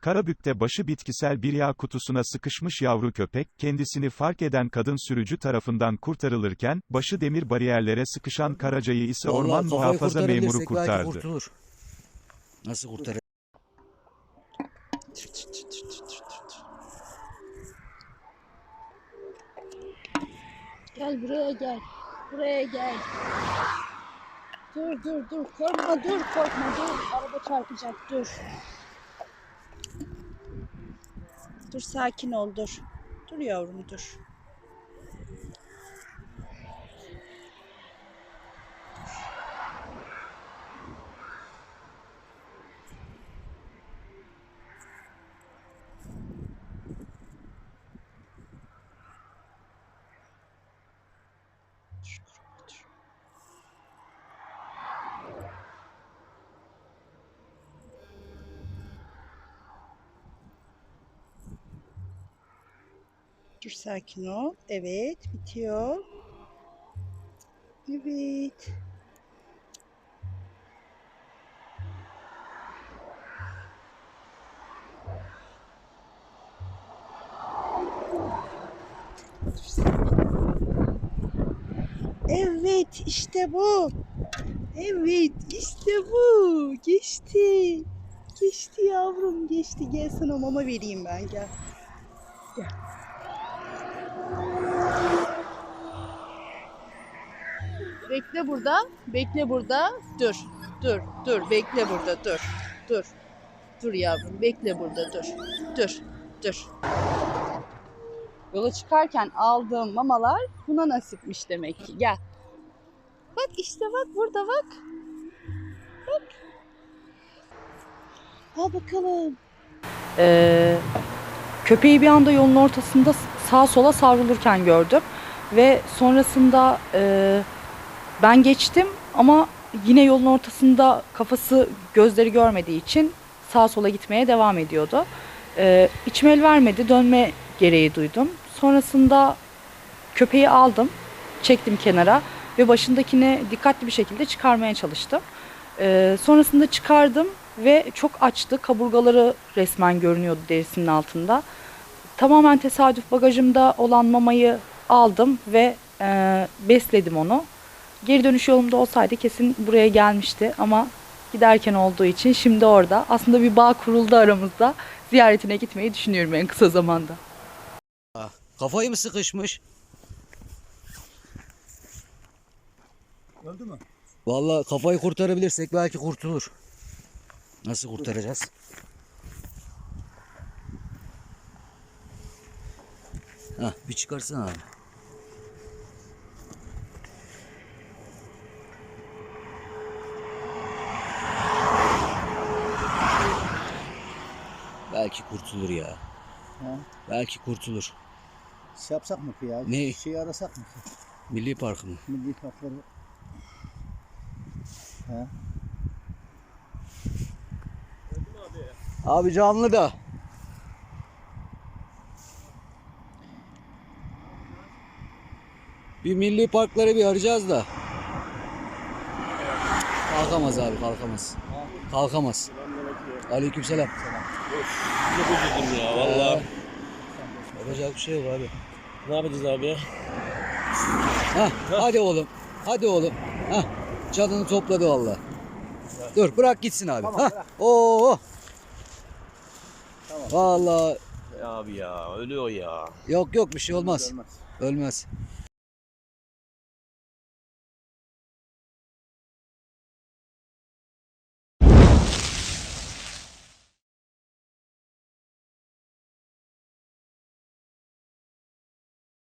Karabük'te başı bitkisel bir yağ kutusuna sıkışmış yavru köpek, kendisini fark eden kadın sürücü tarafından kurtarılırken, başı demir bariyerlere sıkışan Karaca'yı ise Vallahi orman muhafaza memuru kurtardı. Nasıl kurtarır? Gel buraya gel. Buraya gel. Dur dur dur korkma dur korkma dur. Araba çarpacak dur. Dur sakin ol dur. Dur yavrum dur. Dur sakin ol. Evet bitiyor. Evet. Evet işte bu. Evet işte bu. Geçti. Geçti yavrum geçti. Gel sana mama vereyim ben gel. Gel. Bekle burada. Bekle burada. Dur. Dur. Dur. Bekle burada. Dur. Dur. Dur yavrum. Bekle burada. Dur. Dur. Dur. Yola çıkarken aldığım mamalar buna nasipmiş demek ki. Gel. Bak işte bak burada bak. Bak. Al bakalım. Ee, köpeği bir anda yolun ortasında sağa sola savrulurken gördüm ve sonrasında e, ben geçtim ama yine yolun ortasında kafası gözleri görmediği için sağa sola gitmeye devam ediyordu. Ee, içime el vermedi dönme gereği duydum. Sonrasında köpeği aldım çektim kenara ve başındakini dikkatli bir şekilde çıkarmaya çalıştım. Ee, sonrasında çıkardım ve çok açtı. Kaburgaları resmen görünüyordu derisinin altında. Tamamen tesadüf bagajımda olan mamayı aldım ve e, besledim onu. Geri dönüş yolumda olsaydı kesin buraya gelmişti ama giderken olduğu için şimdi orada. Aslında bir bağ kuruldu aramızda. Ziyaretine gitmeyi düşünüyorum en kısa zamanda. Kafayı mı sıkışmış? Öldü mü? Vallahi kafayı kurtarabilirsek belki kurtulur. Nasıl kurtaracağız? Hah bir çıkarsana abi. Belki kurtulur ya. Ha? Belki kurtulur. Şey yapsak mı ki ya? Ne? Şeyi arasak mı ki? Milli Parkı mı? Milli parkları. He? Abi canlı da. Bir milli parkları bir arayacağız da. Kalkamaz abi kalkamaz. Kalkamaz. Aleykümselam. Çok üzüldüm ya vallahi. Yapacak bir şey yok abi. Ne yapacağız abi ya? Hah, hadi oğlum. Hadi oğlum. Hah, canını topladı valla. Dur bırak gitsin abi. Hah. Oo. Vallahi Ya abi ya ölüyor ya. yok yok bir şey olmaz. Ölmez. Ölmez.